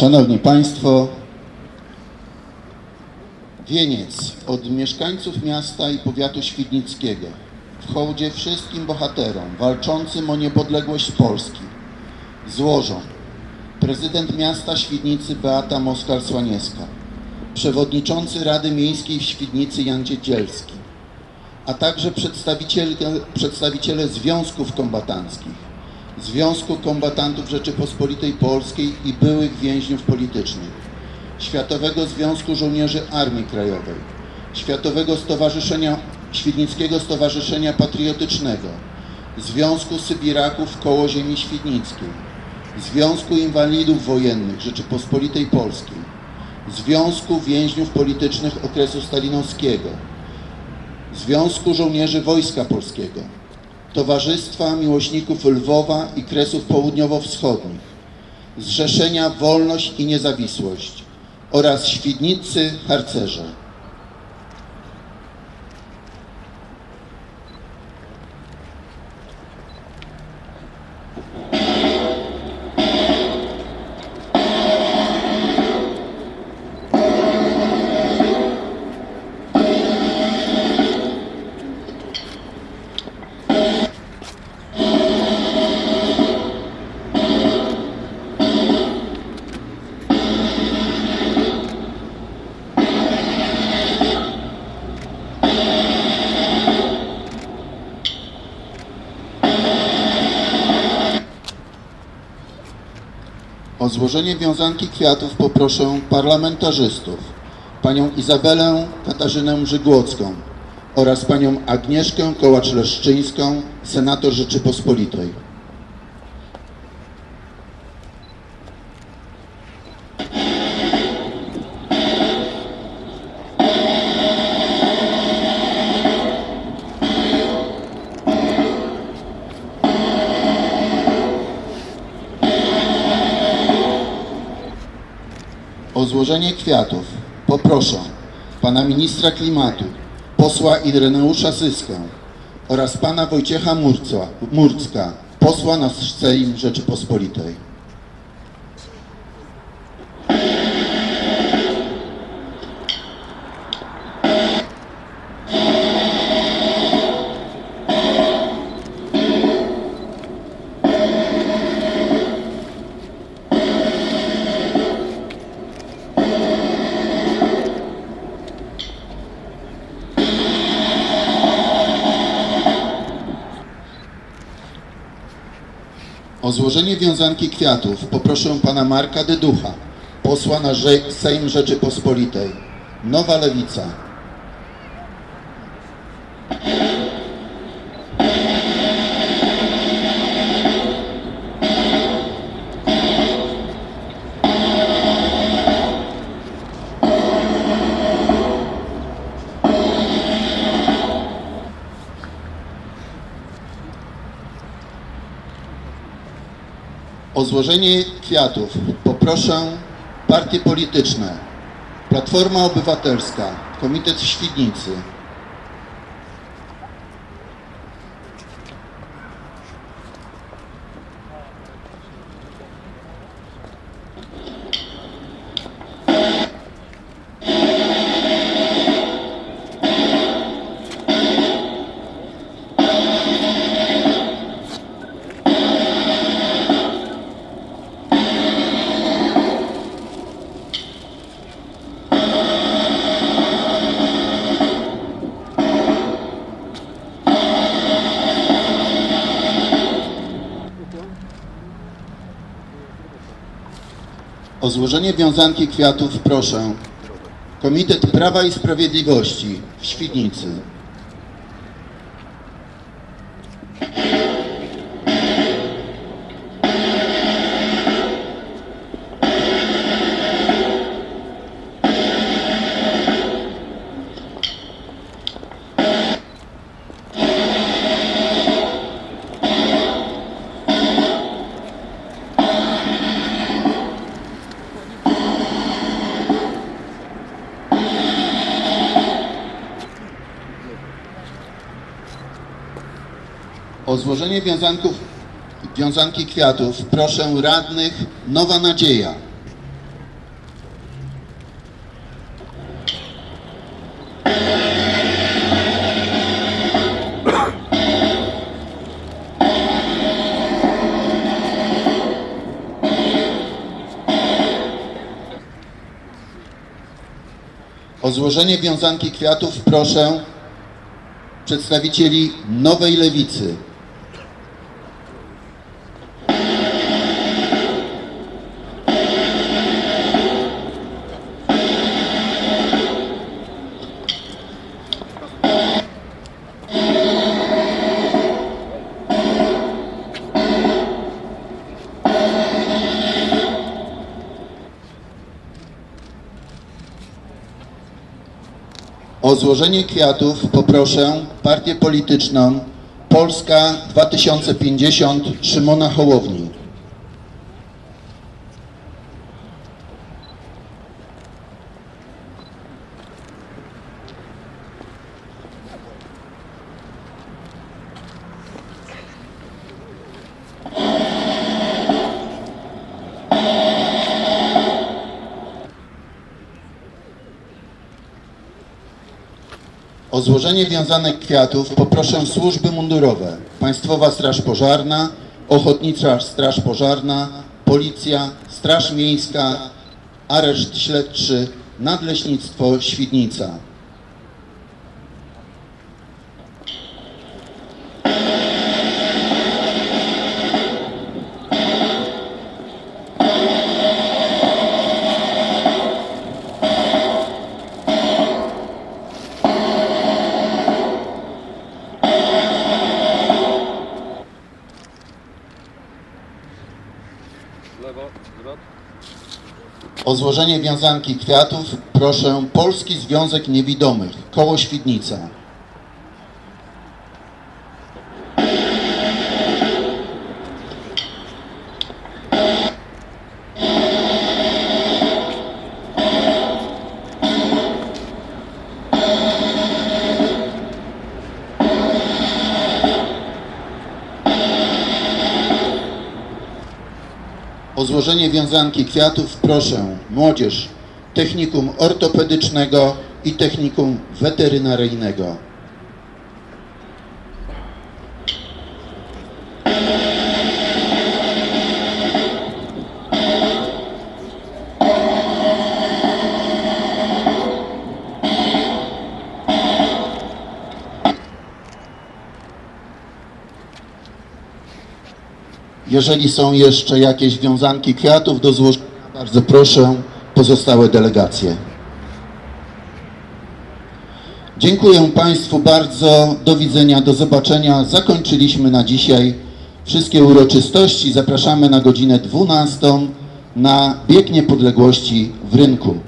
Szanowni Państwo, wieniec od mieszkańców miasta i powiatu świdnickiego w hołdzie wszystkim bohaterom walczącym o niepodległość Polski złożą prezydent miasta Świdnicy Beata Moskal-Słaniewska, przewodniczący Rady Miejskiej w Świdnicy Jan Dziedzielski, a także przedstawiciele, przedstawiciele związków kombatanckich, Związku Kombatantów Rzeczypospolitej Polskiej i byłych więźniów politycznych, Światowego Związku Żołnierzy Armii Krajowej, Światowego Stowarzyszenia Świdnickiego Stowarzyszenia Patriotycznego, Związku Sybiraków Koło Ziemi Świdnickiej, Związku Inwalidów Wojennych Rzeczypospolitej Polskiej, Związku Więźniów Politycznych okresu stalinowskiego, Związku Żołnierzy Wojska Polskiego, Towarzystwa Miłośników Lwowa i Kresów Południowo-Wschodnich, Zrzeszenia Wolność i Niezawisłość oraz Świdnicy Harcerze. O złożenie wiązanki kwiatów poproszę parlamentarzystów, panią Izabelę Katarzynę Żygłocką oraz panią Agnieszkę Kołacz-Leszczyńską, senator Rzeczypospolitej. O złożenie kwiatów poproszę pana ministra klimatu, posła Ireneusza Syskę oraz pana Wojciecha Murca, Murcka, posła na Sejm Rzeczypospolitej. O złożenie wiązanki kwiatów poproszę pana Marka Dyducha, posła na Sejm Rzeczypospolitej. Nowa Lewica. O złożenie kwiatów poproszę partie polityczne. Platforma Obywatelska, Komitet Świdnicy, O złożenie wiązanki kwiatów proszę Komitet Prawa i Sprawiedliwości w Świdnicy. O złożenie wiązanków, wiązanki kwiatów proszę radnych Nowa Nadzieja. O złożenie wiązanki kwiatów proszę przedstawicieli Nowej Lewicy. O złożenie kwiatów poproszę partię polityczną Polska 2050 Szymona Hołowni. O złożenie wiązanek kwiatów poproszę służby mundurowe. Państwowa Straż Pożarna, Ochotnicza Straż Pożarna, Policja, Straż Miejska, Areszt Śledczy, Nadleśnictwo Świdnica. O złożenie wiązanki kwiatów proszę Polski Związek Niewidomych, Koło Świdnica. Złożenie wiązanki kwiatów proszę młodzież technikum ortopedycznego i technikum weterynaryjnego. Jeżeli są jeszcze jakieś wiązanki kwiatów do złożenia, bardzo proszę pozostałe delegacje. Dziękuję Państwu bardzo. Do widzenia, do zobaczenia. Zakończyliśmy na dzisiaj wszystkie uroczystości. Zapraszamy na godzinę 12 na bieg niepodległości w rynku.